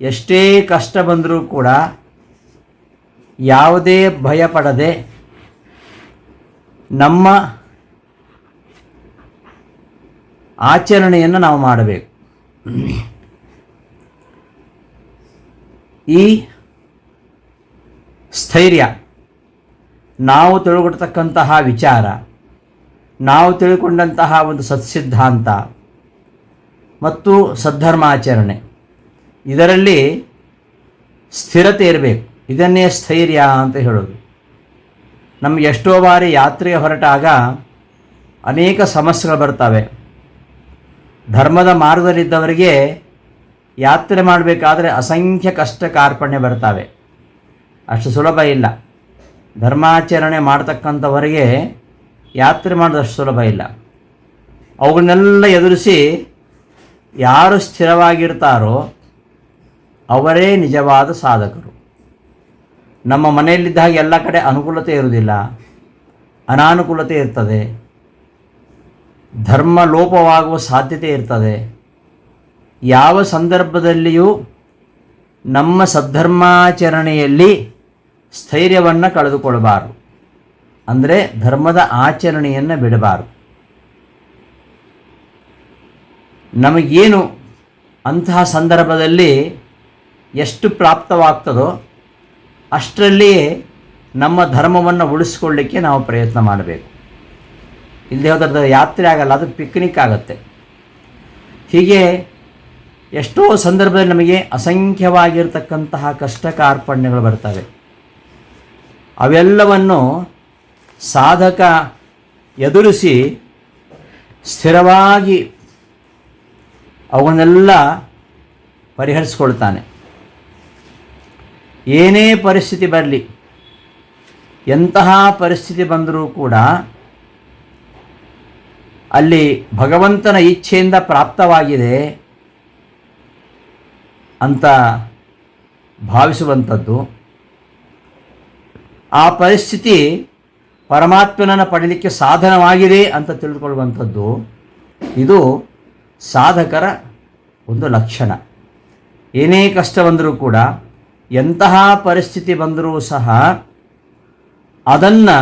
ಎಷ್ಟೇ ಕಷ್ಟ ಬಂದರೂ ಕೂಡ ಯಾವುದೇ ಭಯ ಪಡದೆ ನಮ್ಮ ಆಚರಣೆಯನ್ನು ನಾವು ಮಾಡಬೇಕು. ಈ ಸ್ಥೈರ್ಯ, ನಾವು ತಿಳ್ಕೊಡ್ತಕ್ಕಂತಹ ವಿಚಾರ, ನಾವು ತಿಳ್ಕೊಂಡಂತಹ ಒಂದು ಸತ್ಸಿದ್ಧಾಂತ ಮತ್ತು ಸದ್ಧರ್ಮಾಚರಣೆ ಇದರಲ್ಲಿ ಸ್ಥಿರತೆ ಇರಬೇಕು. ಇದನ್ನೇ ಸ್ಥೈರ್ಯ ಅಂತ ಹೇಳೋದು. ನಮಗೆ ಎಷ್ಟೋ ಬಾರಿ ಯಾತ್ರೆಗೆ ಹೊರಟಾಗ ಅನೇಕ ಸಮಸ್ಯೆಗಳು ಬರ್ತವೆ. ಧರ್ಮದ ಮಾರ್ಗದಲ್ಲಿದ್ದವರಿಗೆ ಯಾತ್ರೆ ಮಾಡಬೇಕಾದ್ರೆ ಅಸಂಖ್ಯ ಕಷ್ಟ ಕಾರ್ಪಣ್ಯ ಬರ್ತವೆ. ಅಷ್ಟು ಸುಲಭ ಇಲ್ಲ. ಧರ್ಮಾಚರಣೆ ಮಾಡ್ತಕ್ಕಂಥವರಿಗೆ ಯಾತ್ರೆ ಮಾಡೋದಷ್ಟು ಸುಲಭ ಇಲ್ಲ. ಅವುಗಳನ್ನೆಲ್ಲ ಎದುರಿಸಿ ಯಾರು ಸ್ಥಿರವಾಗಿರ್ತಾರೋ ಅವರೇ ನಿಜವಾದ ಸಾಧಕರು. ನಮ್ಮ ಮನೆಯಲ್ಲಿದ್ದ ಹಾಗೆ ಎಲ್ಲ ಕಡೆ ಅನುಕೂಲತೆ ಇರುವುದಿಲ್ಲ. ಅನಾನುಕೂಲತೆ ಇರ್ತದೆ. ಧರ್ಮ ಲೋಪವಾಗುವ ಸಾಧ್ಯತೆ ಇರ್ತದೆ. ಯಾವ ಸಂದರ್ಭದಲ್ಲಿಯೂ ನಮ್ಮ ಸದ್ಧರ್ಮಾಚರಣೆಯಲ್ಲಿ ಸ್ಥೈರ್ಯವನ್ನು ಕಳೆದುಕೊಳ್ಳಬಾರದು. ಅಂದರೆ ಧರ್ಮದ ಆಚರಣೆಯನ್ನು ಬಿಡಬಾರದು. ನಮಗೇನು ಅಂತಹ ಸಂದರ್ಭದಲ್ಲಿ ಎಷ್ಟು ಪ್ರಾಪ್ತವಾಗ್ತದೋ ಅಷ್ಟರಲ್ಲಿಯೇ ನಮ್ಮ ಧರ್ಮವನ್ನು ಉಳಿಸ್ಕೊಳ್ಳಿಕ್ಕೆ ನಾವು ಪ್ರಯತ್ನ ಮಾಡಬೇಕು. ಇಲ್ಲದೆ ಹೋದ್ರೆ ಯಾತ್ರೆ ಆಗಲ್ಲ, ಅದು ಪಿಕ್ನಿಕ್ ಆಗುತ್ತೆ. ಹೀಗೆ ಎಷ್ಟೋ ಸಂದರ್ಭದಲ್ಲಿ ನಮಗೆ ಅಸಂಖ್ಯವಾಗಿರ್ತಕ್ಕಂತಹ ಕಷ್ಟ ಕಾರ್ಪಣ್ಯಗಳು ಬರ್ತವೆ. ಅವೆಲ್ಲವನ್ನು ಸಾಧಕ ಎದುರಿಸಿ ಸ್ಥಿರವಾಗಿ ಅವನ್ನೆಲ್ಲ ಪರಿಹರಿಸ್ಕೊಳ್ತಾನೆ. ಏನೇ ಪರಿಸ್ಥಿತಿ ಬರಲಿ, ಎಂತಹ ಪರಿಸ್ಥಿತಿ ಬಂದರೂ ಕೂಡ ಅಲ್ಲಿ ಭಗವಂತನ ಇಚ್ಛೆಯಿಂದ ಪ್ರಾಪ್ತವಾಗಿದೆ ಅಂತ ಭಾವಿಸುವಂಥದ್ದು. ಆ ಪರಿಸ್ಥಿತಿ ಪರಮಾತ್ಮನನ್ನು ಪಡೀಲಿಕ್ಕೆ ಸಾಧನವಾಗಿದೆ ಅಂತ ತಿಳಿದುಕೊಳ್ಳುವಂಥದ್ದು ಇದು ಸಾಧಕರ ಒಂದು ಲಕ್ಷಣ. ಏನೇ ಕಷ್ಟ ಬಂದರೂ ಕೂಡ ಎಂತಹ ಪರಿಸ್ಥಿತಿ ಬಂದರೂ ಸಹ ಅದನ್ನು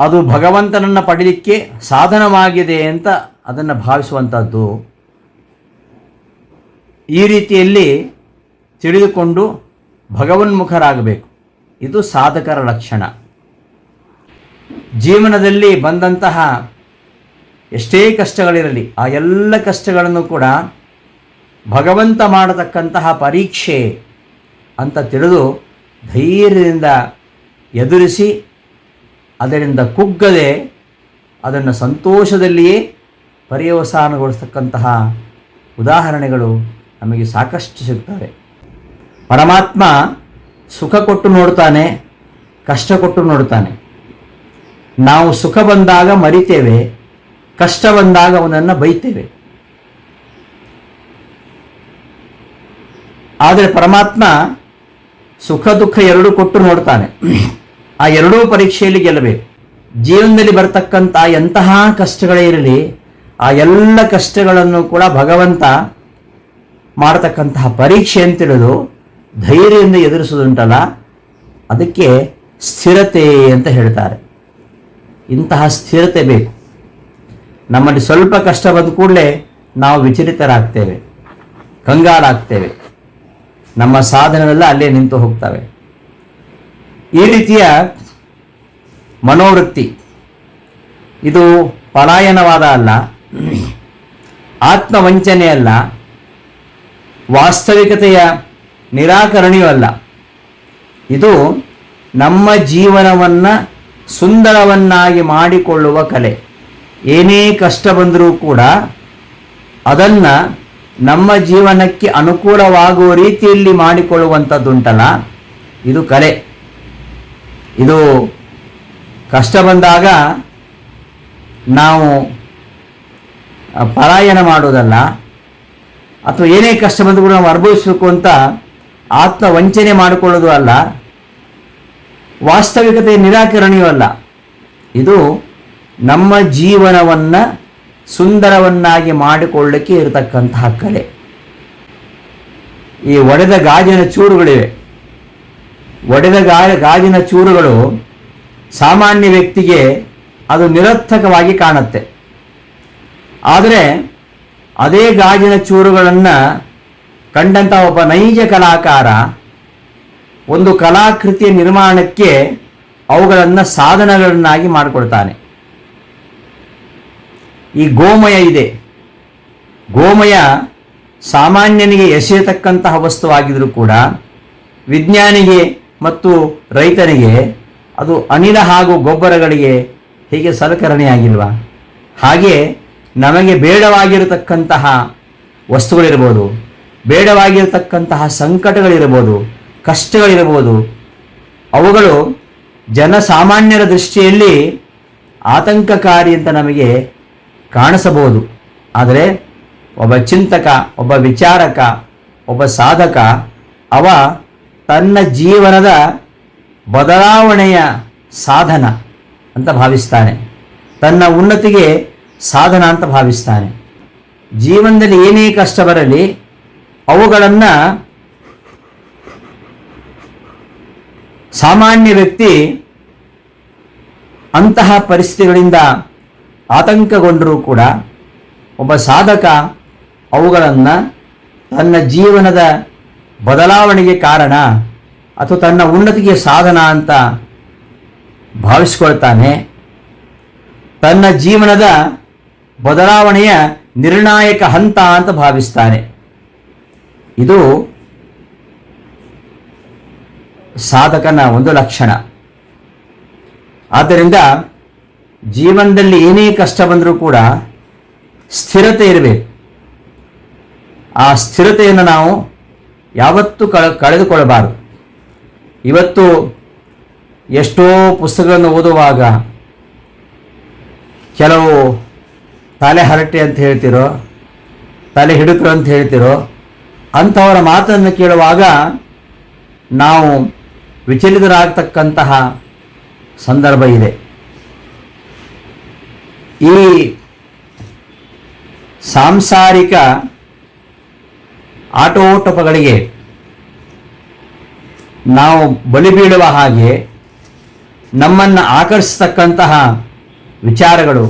ಅದು ಭಗವಂತನನ್ನು ಪಡೀಲಿಕ್ಕೆ ಸಾಧನವಾಗಿದೆ ಅಂತ ಅದನ್ನು ಭಾವಿಸುವಂಥದ್ದು ಈ ರೀತಿಯಲ್ಲಿ ತಿಳಿದುಕೊಂಡು ಭಗವನ್ಮುಖರಾಗಬೇಕು. ಇದು ಸಾಧಕರ ಲಕ್ಷಣ. ಜೀವನದಲ್ಲಿ ಬಂದಂತಹ ಎಷ್ಟೇ ಕಷ್ಟಗಳಿರಲಿ, ಆ ಎಲ್ಲ ಕಷ್ಟಗಳನ್ನು ಕೂಡ ಭಗವಂತ ಮಾಡತಕ್ಕಂತಹ ಪರೀಕ್ಷೆ ಅಂತ ತಿಳಿದು ಧೈರ್ಯದಿಂದ ಎದುರಿಸಿ, ಅದರಿಂದ ಕುಗ್ಗದೆ, ಅದನ್ನು ಸಂತೋಷದಲ್ಲಿಯೇ ಪರ್ಯವಸಾನಗೊಳಿಸ್ತಕ್ಕಂತಹ ಉದಾಹರಣೆಗಳು ನಮಗೆ ಸಾಕಷ್ಟು ಸಿಗ್ತವೆ. ಪರಮಾತ್ಮ ಸುಖ ಕೊಟ್ಟು ನೋಡ್ತಾನೆ, ಕಷ್ಟ ಕೊಟ್ಟು ನೋಡ್ತಾನೆ. ನಾವು ಸುಖ ಬಂದಾಗ ಮರಿತೇವೆ, ಕಷ್ಟ ಬಂದಾಗ ಅವನನ್ನು ಬೈತೇವೆ. ಆದರೆ ಪರಮಾತ್ಮ ಸುಖ ದುಃಖ ಎರಡೂ ಕೊಟ್ಟು ನೋಡ್ತಾನೆ. ಆ ಎರಡೂ ಪರೀಕ್ಷೆಯಲ್ಲಿ ಗೆಲ್ಲಬೇಕು. ಜೀವನದಲ್ಲಿ ಬರ್ತಕ್ಕಂಥ ಎಂತಹ ಕಷ್ಟಗಳೇ ಇರಲಿ, ಆ ಎಲ್ಲ ಕಷ್ಟಗಳನ್ನು ಕೂಡ ಭಗವಂತ ಮಾಡತಕ್ಕಂತಹ ಪರೀಕ್ಷೆ ಅಂತ ತಿಳಿದು ಧೈರ್ಯದಿಂದ ಎದುರಿಸೋದುಂಟಲ್ಲ? ಅದಕ್ಕೆ ಸ್ಥಿರತೆ ಅಂತ ಹೇಳ್ತಾರೆ. ಇಂತಹ ಸ್ಥಿರತೆ ಬೇಕು. ನಮ್ಮಲ್ಲಿ ಸ್ವಲ್ಪ ಕಷ್ಟ ಬಂದ ಕೂಡಲೇ ನಾವು ವಿಚಲಿತರಾಗ್ತೇವೆ. ಕಂಗಾಲಾಗ್ತೇವೆ. ನಮ್ಮ ಸಾಧನವೆಲ್ಲ ಅಲ್ಲೇ ನಿಂತು ಹೋಗ್ತವೆ. ಈ ರೀತಿಯ ಮನೋವೃತ್ತಿ, ಇದು ಪಲಾಯನವಾದ ಅಲ್ಲ, ಆತ್ಮವಂಚನೆ ಅಲ್ಲ, ವಾಸ್ತವಿಕತೆಯ ನಿರಾಕರಣೆಯೂ ಅಲ್ಲ. ಇದು ನಮ್ಮ ಜೀವನವನ್ನು ಸುಂದರವನ್ನಾಗಿ ಮಾಡಿಕೊಳ್ಳುವ ಕಲೆ. ಏನೇ ಕಷ್ಟ ಬಂದರೂ ಕೂಡ ಅದನ್ನು ನಮ್ಮ ಜೀವನಕ್ಕೆ ಅನುಕೂಲವಾಗುವ ರೀತಿಯಲ್ಲಿ ಮಾಡಿಕೊಳ್ಳುವಂಥದ್ದುಂಟಲ್ಲ? ಇದು ಕಲೆ. ಇದು ಕಷ್ಟ ಬಂದಾಗ ನಾವು ಪಲಾಯನ ಮಾಡೋದಲ್ಲ ಅಥವಾ ಏನೇ ಕಷ್ಟ ಬಂದರೂ ಕೂಡ ನಾವು ಅನುಭವಿಸಬೇಕು ಅಂತ ಆತ್ಮ ವಂಚನೆ ಮಾಡಿಕೊಳ್ಳೋದು ಅಲ್ಲ. ವಾಸ್ತವಿಕತೆ ನಿರಾಕರಣೆಯೂ ಅಲ್ಲ. ಇದು ನಮ್ಮ ಜೀವನವನ್ನು ಸುಂದರವನ್ನಾಗಿ ಮಾಡಿಕೊಳ್ಳಕ್ಕೆ ಇರತಕ್ಕಂತಹ ಕಲೆ. ಈ ಒಡೆದ ಗಾಜಿನ ಚೂರುಗಳಿವೆ. ಒಡೆದ ಗಾಜಿನ ಚೂರುಗಳು ಸಾಮಾನ್ಯ ವ್ಯಕ್ತಿಗೆ ಅದು ನಿರರ್ಥಕವಾಗಿ ಕಾಣುತ್ತೆ. ಆದರೆ ಅದೇ ಗಾಜಿನ ಚೂರುಗಳನ್ನು ಕಂಡಂಥ ಒಬ್ಬ ನೈಜ ಕಲಾಕಾರ ಒಂದು ಕಲಾಕೃತಿಯ ನಿರ್ಮಾಣಕ್ಕೆ ಅವುಗಳನ್ನು ಸಾಧನಗಳನ್ನಾಗಿ ಮಾಡಿಕೊಳ್ತಾನೆ ಈ ಗೋಮಯ ಇದೆ. ಗೋಮಯ ಸಾಮಾನ್ಯನಿಗೆ ಎಸೆಯತಕ್ಕಂತಹ ವಸ್ತುವಾಗಿದ್ದರೂ ಕೂಡ ವಿಜ್ಞಾನಿಗೆ ಮತ್ತು ರೈತನಿಗೆ ಅದು ಅನಿಲ ಹಾಗೂ ಗೊಬ್ಬರಗಳಿಗೆ ಹೀಗೆ ಸಲಕರಣೆಯಾಗಿಲ್ವ? ಹಾಗೆ ನಮಗೆ ಬೇಡವಾಗಿರತಕ್ಕಂತಹ ವಸ್ತುಗಳಿರ್ಬೋದು, ಬೇಡವಾಗಿರತಕ್ಕಂತಹ ಸಂಕಟಗಳಿರ್ಬೋದು, ಕಷ್ಟಗಳಿರ್ಬೋದು, ಅವುಗಳು ಜನಸಾಮಾನ್ಯರ ದೃಷ್ಟಿಯಲ್ಲಿ ಆತಂಕಕಾರಿ ಅಂತ ನಮಗೆ ಕಾಣಿಸಬಹುದು. ಆದರೆ ಒಬ್ಬ ಚಿಂತಕ, ಒಬ್ಬ ವಿಚಾರಕ, ಒಬ್ಬ ಸಾಧಕ, ಅವ ತನ್ನ ಜೀವನದ ಬದಲಾವಣೆಯ ಸಾಧನ ಅಂತ ಭಾವಿಸ್ತಾನೆ. ತನ್ನ ಉನ್ನತಿಗೆ ಸಾಧನ ಅಂತ ಭಾವಿಸ್ತಾನೆ. ಜೀವನದಲ್ಲಿ ಏನೇ ಕಷ್ಟ ಬರಲಿ, ಅವುಗಳನ್ನು ಸಾಮಾನ್ಯ ವ್ಯಕ್ತಿ ಅಂತಹ ಪರಿಸ್ಥಿತಿಗಳಿಂದ ಆತಂಕಗೊಂಡರೂ ಕೂಡ ಒಬ್ಬ ಸಾಧಕ ಅವುಗಳನ್ನು ತನ್ನ ಜೀವನದ ಬದಲಾವಣೆಗೆ ಕಾರಣ ಅಥವಾ ತನ್ನ ಉನ್ನತಿಗೆ ಸಾಧನ ಅಂತ ಭಾವಿಸ್ಕೊಳ್ತಾನೆ. ತನ್ನ ಜೀವನದ ಬದಲಾವಣೆಯ ನಿರ್ಣಾಯಕ ಹಂತ ಅಂತ ಭಾವಿಸ್ತಾನೆ. ಇದು ಸಾಧಕನ ಒಂದು ಲಕ್ಷಣ. ಆದ್ದರಿಂದ ಜೀವನದಲ್ಲಿ ಏನೇ ಕಷ್ಟ ಬಂದರೂ ಕೂಡ ಸ್ಥಿರತೆ ಇರಬೇಕು. ಆ ಸ್ಥಿರತೆಯನ್ನು ನಾವು ಯಾವತ್ತೂ ಕಳ, ಕಳೆದುಕೊಳ್ಳಬಾರದು. ಇವತ್ತು ಎಷ್ಟೋ ಪುಸ್ತಕಗಳನ್ನು ಓದುವಾಗ ಕೆಲವು ತಲೆ ಹರಟೆ ಅಂತ ಹೇಳ್ತಿರೋ, ತಲೆ ಹಿಡುಕರು ಅಂತ ಹೇಳ್ತಿರೋ, ಅಂಥವರ ಮಾತನ್ನು ಕೇಳುವಾಗ ನಾವು ವಿಚಲಿತರಾಗತಕ್ಕಂತಹ ಸಂದರ್ಭ ಇದೆ. ಈ ಸಾಂಸಾರಿಕ ಆಟೋಟಪಗಳಿಗೆ ನಾವು ಬಲಿ ಬೀಳುವ ಹಾಗೆ ನಮ್ಮನ್ನು ಆಕರ್ಷಿಸ್ತಕ್ಕಂತಹ ವಿಚಾರಗಳು,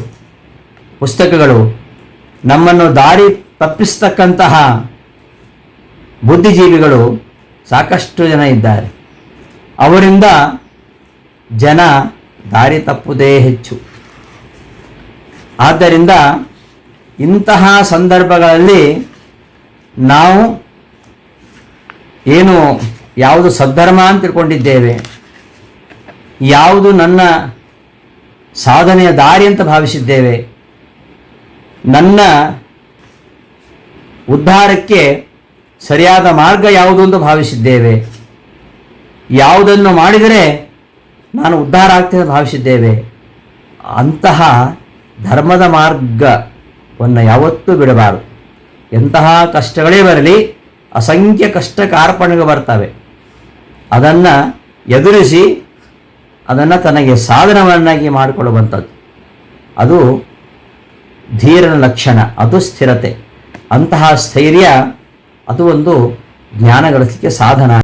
ಪುಸ್ತಕಗಳು, ನಮ್ಮನ್ನು ದಾರಿ ತಪ್ಪಿಸ್ತಕ್ಕಂತಹ ಬುದ್ಧಿಜೀವಿಗಳು ಸಾಕಷ್ಟು ಜನ ಇದ್ದಾರೆ. ಅವರಿಂದ ಜನ ದಾರಿ ತಪ್ಪುದೇ ಹೆಚ್ಚು. ಆದ್ದರಿಂದ ಇಂತಹ ಸಂದರ್ಭಗಳಲ್ಲಿ ನಾವು ಏನು ಯಾವುದು ಸದ್ಧರ್ಮ ಅಂತ ತಿಳ್ಕೊಂಡಿದ್ದೇವೆ. ಯಾವುದು ನನ್ನ ಸಾಧನೆಯ ದಾರಿ ಅಂತ ಭಾವಿಸಿದ್ದೇವೆ. ನನ್ನ ಉದ್ಧಾರಕ್ಕೆ ಸರಿಯಾದ ಮಾರ್ಗ ಯಾವುದು ಅಂತ ಭಾವಿಸಿದ್ದೇವೆ. ಯಾವುದನ್ನು ಮಾಡಿದರೆ ನಾನು ಉದ್ಧಾರ ಆಗ್ತೇನೆ ಭಾವಿಸಿದ್ದೇವೆ. ಅಂತಹ ಧರ್ಮದ ಮಾರ್ಗವನ್ನು ಯಾವತ್ತೂ ಬಿಡಬಾರದು. ಎಂತಹ ಕಷ್ಟಗಳೇ ಬರಲಿ, ಅಸಂಖ್ಯ ಕಷ್ಟ ಕಾರ್ಪಣೆಗೆ ಬರ್ತವೆ. ಅದನ್ನು ಎದುರಿಸಿ, ಅದನ್ನು ತನಗೆ ಸಾಧನವನ್ನಾಗಿ ಮಾಡಿಕೊಳ್ಳುವಂಥದ್ದು. ಅದು ಧೀರನ ಲಕ್ಷಣ, ಅದು ಸ್ಥಿರತೆ. ಅಂತಹ ಸ್ಥೈರ್ಯ, ಅದು ಒಂದು ಜ್ಞಾನ ಗಳಿಸಲಿಕ್ಕೆ ಸಾಧನ.